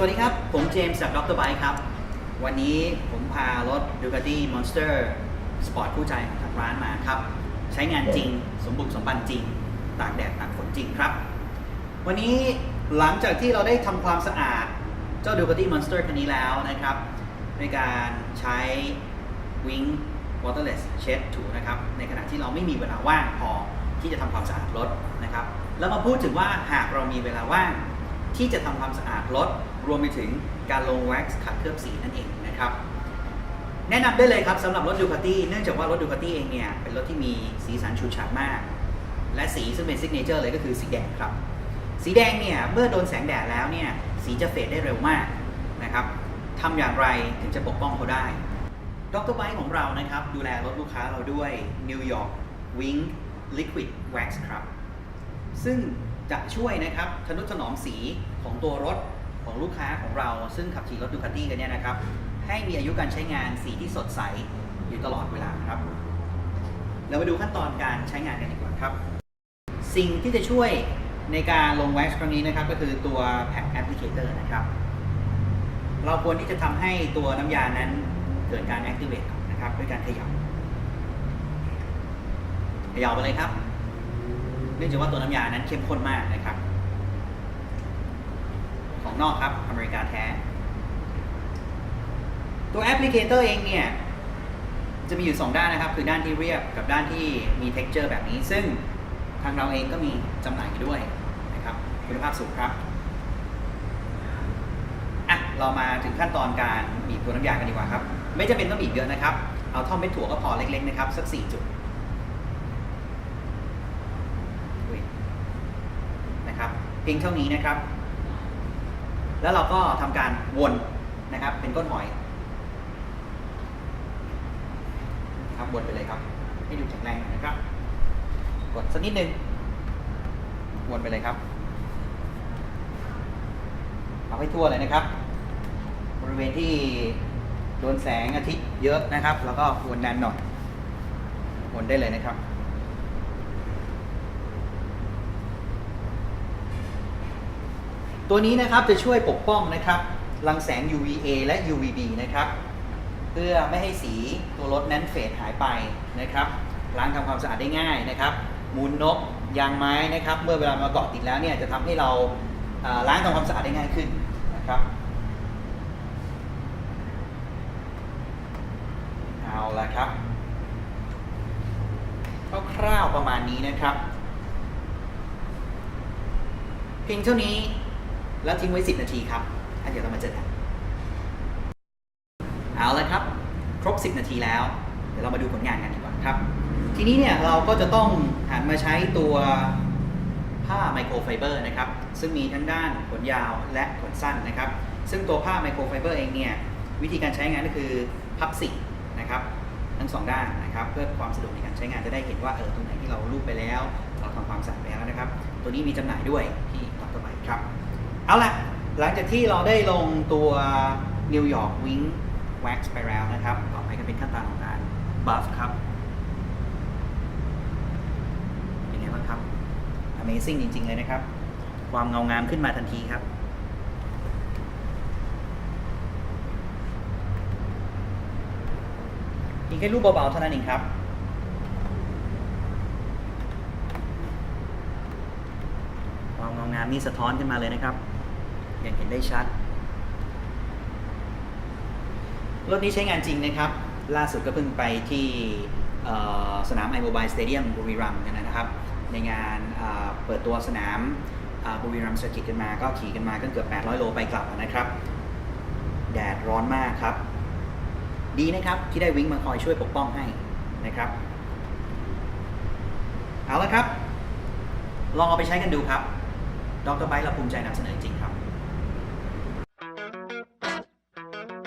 สวัสดีครับ ผมเจมส์จากดรไบครับ วันนี้ผมพารถ Ducati Monster Sport คู่ใจของทางร้านมาครับ ใช้งานจริง สมบุกสมบันจริง ตากแดดตากฝนจริงครับ วันนี้หลังจากที่เราได้ทำความสะอาดเจ้า Ducati Monster คันนี้แล้วนะครับในการใช้ Wing Waterless เช็ดถูนะครับ ในขณะที่เราไม่มีเวลาว่างพอที่จะทำความสะอาดรถนะครับ แล้วมาพูดถึงว่าหากเรามีเวลาว่างที่จะทำความสะอาดรถ รวมไปถึงการลงแว็กซ์ขัดเคลือบสีนั่นเองนะครับ แนะนำได้เลยครับสำหรับรถดูคาตี้เนื่องจากว่ารถดูคาตี้เองเนี่ยเป็นรถที่มีสีสันฉูดฉาดมาก และสีซึ่งเป็นซิกเนเจอร์เลยก็คือสีแดงครับ สีแดงเนี่ยเมื่อโดนแสงแดดแล้วเนี่ยสีจะเฟดได้เร็วมากนะครับทำอย่างไรถึงจะปกป้องเขาได้ดรไบของเรานะครับ ดูแลรถลูกค้าเราด้วย New York Wing Liquid Wax ครับ ซึ่งจะช่วยนะครับทนุถนอมสีของตัวรถ ของลูกค้าของเราซึ่งขับขี่รถดูคาตี้กันเนี่ยนะครับ ให้มีอายุการใช้งานสีที่สดใสอยู่ตลอดเวลาครับ เรามาดูขั้นตอนการใช้งานกันดีกว่าครับ สิ่งที่จะช่วยในการลงแว็กซ์ครั้งนี้นะครับ ก็คือตัวแพ็คแอปพลิเคเตอร์นะครับ เราควรที่จะทำให้ตัวน้ำยานั้นเกิดการ activate ก่อนะครับด้วยการเขย่าเขย่าไปเลยครับ เนื่องจากว่าตัวน้ำยานั้นเข้มข้นมากนะครับ นอกครับ อเมริกาแท้ ตัวแอปพลิเคเตอร์เองเนี่ย จะมีอยู่ 2 ด้านนะครับ คือด้านที่เรียบกับด้านที่มี t e x t อร์แบบนี้ ซึ่งทางเราเองก็มีจำหน่ายด้วยนะครับ คุณภาพสูงครับอะเรามาถึงขั้นตอนการบีบตัวน้ำยากันดีกว่าครับ ไม่จำเป็นต้องบีบเยอะนะครับ เอาท่อมเม็ดถั่วก็พอเล็กๆนะครับ สัก 4 จุดนะครับเพียงเท่านี้นะครับ แล้วเราก็ทำการวนนะครับ เป็นก้นหอยครับวนไปเลยครับ ให้ดูแข็งแรงนะครับ กดสักนิดนึงวนไปเลยครับเอาให้ทั่วเลยนะครับ บริเวณที่โดนแสงอาทิตย์เยอะนะครับ แล้วก็วนดันหน่อยวนได้เลยนะครับ ตัวนี้นะครับจะช่วยปกป้องนะครับรังแสง UVA และ UVB นะครับ เพื่อไม่ให้สีตัวรถนั้นเฟดหายไปนะครับล้างทำความสะอาดได้ง่ายนะครับ มูลนกยางไม้นะครับ เมื่อเวลามาเกาะติดแล้วเนี่ยจะทำให้เราล้างทำความสะอาดได้ง่ายขึ้นนะครับเอาละครับคร่าวๆประมาณนี้นะครับ เพียงเท่านี้ แล้วทิ้งไว้ 10 นาทีครับแล้วเดี๋ยวเรามาเจอกัน เอาละครับ ครบ 10 นาทีแล้ว เดี๋ยวเรามาดูผลงานกันดีกว่าครับ ทีนี้เนี่ยเราก็จะต้องหันมาใช้ตัวผ้าไมโครไฟเบอร์นะครับ ซึ่งมีทั้งด้านขนยาวและขนสั้นนะครับ ซึ่งตัวผ้าไมโครไฟเบอร์เองเนี่ยวิธีการใช้งานก็คือพับสินะครับทั้งสองด้านนะครับ เพื่อความสะดวกในการใช้งานจะได้เห็นว่าเออตรงไหนที่เราลูบไปแล้ว เราทำความสะอาดไปแล้วนะครับ ตัวนี้มีจำหน่ายด้วยที่ดรไบครับ เอาละหลังจากที่เราได้ลงตัว New York Wing Wax ไปแล้วนะครับ ต่อไปก็เป็นขั้นตอนของการ buff ครับ เป็นไงบ้างครับ Amazing จริง ๆ เลยนะครับ ความเงางามขึ้นมาทันทีครับอีกแค่รูปเบาๆเท่านั้นเองครับความเงางามนี่สะท้อนขึ้นมาเลยนะครับ อย่างเห็นได้ชัด รถนี้ใช้งานจริงนะครับ ล่าสุดก็เพิ่งไปที่สนามไอโมบายสเตเดียมบุรีรัมย์กันนะครับ ในงานเปิดตัวสนามบุรีรัมย์เซอร์กิตกันมา ก็ขี่กันมาก็เกือบ 800 โลไปกลับนะครับ แดดร้อนมากครับ ดีนะครับที่ได้วิ่งมาคอยช่วยปกป้องให้นะครับ เอาละครับ ลองเอาไปใช้กันดูครับ ดรไบต์เราภูมิใจนำเสนอจริง